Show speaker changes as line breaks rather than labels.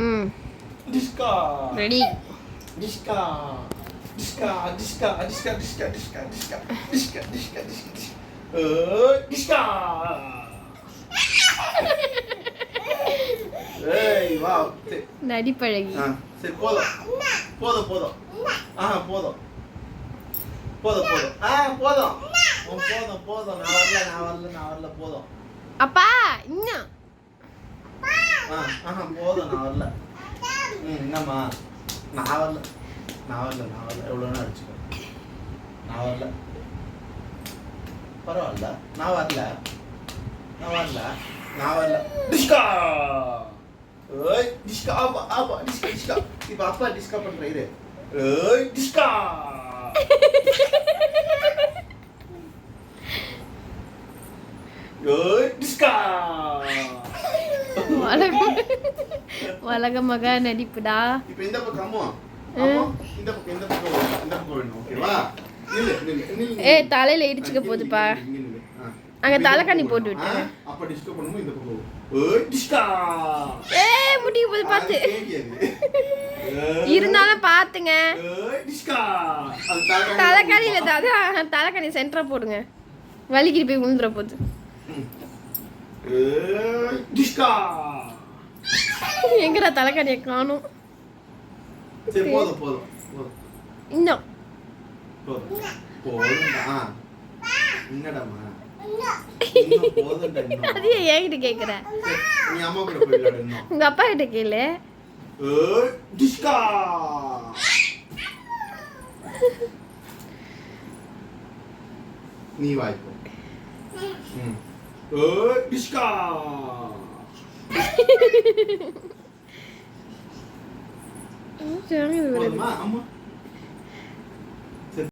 ம்
டிஸ்கா
ரெடி
டிஸ்கா டிஸ்கா டிஸ்கா டிஸ்கா டிஸ்கா டிஸ்கா டிஸ்கா டிஸ்கா டிஸ்கா டிஸ்கா டிஸ்கா ஏய் வா.
நடிப்பழகி
சரி போதும் போதும் போதும் ஆ போதும் போதும் போதும் ஆ போதும் போதும் போதும் நான் வரல நான் வரல நான் வரல போதும்
அப்பா இன்னும்
ஆ ஆஹா போதும் நான் வரல. ம் என்னம்மா? நான் வரல. நான் வரல நான் வரல. எவ்வளோ நேரம் அடிச்சுக்கோ. நான் வரல. பரவாயில்ல. நான் வரல. நான் வரல. நான் வரல. டிஸ்கா ஏய் டிஸ்கா ஆப்பா ஆப்பா டிஸ்கா டிஸ்கா இப்போ அப்பா டிஸ்கா பண்ற இரு. ஏய் டிஸ்கா ஏய் டிஸ்கா
வழக மக நடிப்புடா
இப்போ இந்த
ஏ தலையில இடிச்சுக்க போதுப்பா அங்க தலைக்கண்ணி போட்டு விட்டு
அப்ப டிஸ்கோ பண்ணுமோ இந்த பக்கம் ஏய் டிஸ்கா
ஏய்
முடி போய் பாத்து
இருந்தாலும் பாத்துங்க
ஏய் டிஸ்கா
தலைக்கண்ணில தாதா தலைக்கண்ணி சென்டரா போடுங்க வலிக்கிட்டு போய் விழுந்துற போது
ஏய் டிஸ்கா
எங்கட தலைக்கறியை காணும்? இன்னும். அது என்கிட்ட கேக்குற. உங்க அப்பா கிட்ட கேளு.
நீ வாய்ப்பு ம். டிஷ்கா. 我
嘛，
我嘛。